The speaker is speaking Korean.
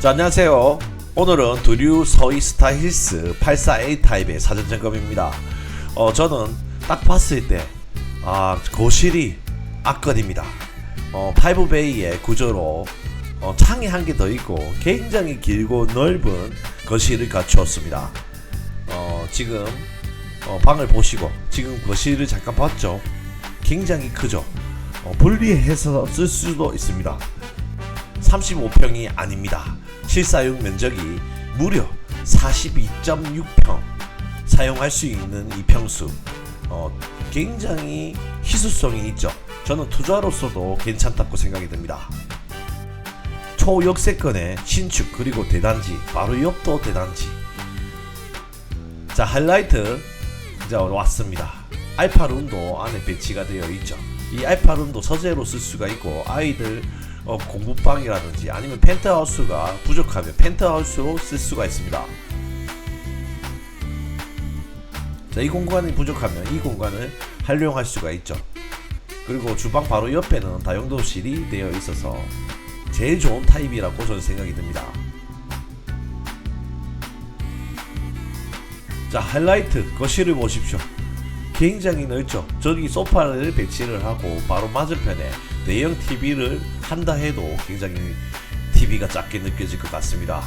자, 안녕하세요. 오늘은 두류 서이 스타 힐스 84A 타입의 사전 점검입니다. 어, 저는 딱 봤을 때, 아, 거실이 압권입니다. 어, 5베이의 구조로 어, 창이 한 개 더 있고 굉장히 길고 넓은 거실을 갖추었습니다. 어, 지금 어, 방을 보시고 지금 거실을 잠깐 봤죠? 굉장히 크죠? 어, 분리해서 쓸 수도 있습니다. 35평이 아닙니다. 실사용 면적이 무려 42.6평 사용할 수 있는 이 평수 어, 굉장히 희소성이 있죠. 저는 투자로서도 괜찮다고 생각이 듭니다. 초역세권의 신축 그리고 대단지 바로 옆도 대단지 자 하이라이트 이제 왔습니다. 알파룸도 안에 배치가 되어 있죠. 이 알파룸도 서재로 쓸 수가 있고 아이들 어, 공부방이라든지 아니면 펜트하우스가 부족하면 펜트하우스로 쓸 수가 있습니다. 자, 이 공간이 부족하면 이 공간을 활용할 수가 있죠. 그리고 주방 바로 옆에는 다용도실이 되어 있어서 제일 좋은 타입이라고 저는 생각이 듭니다. 자, 하이라이트 거실을 보십시오. 굉장히 넓죠. 저기 소파를 배치를 하고 바로 맞은편에 대형 TV를 한다 해도 굉장히 TV가 작게 느껴질 것 같습니다.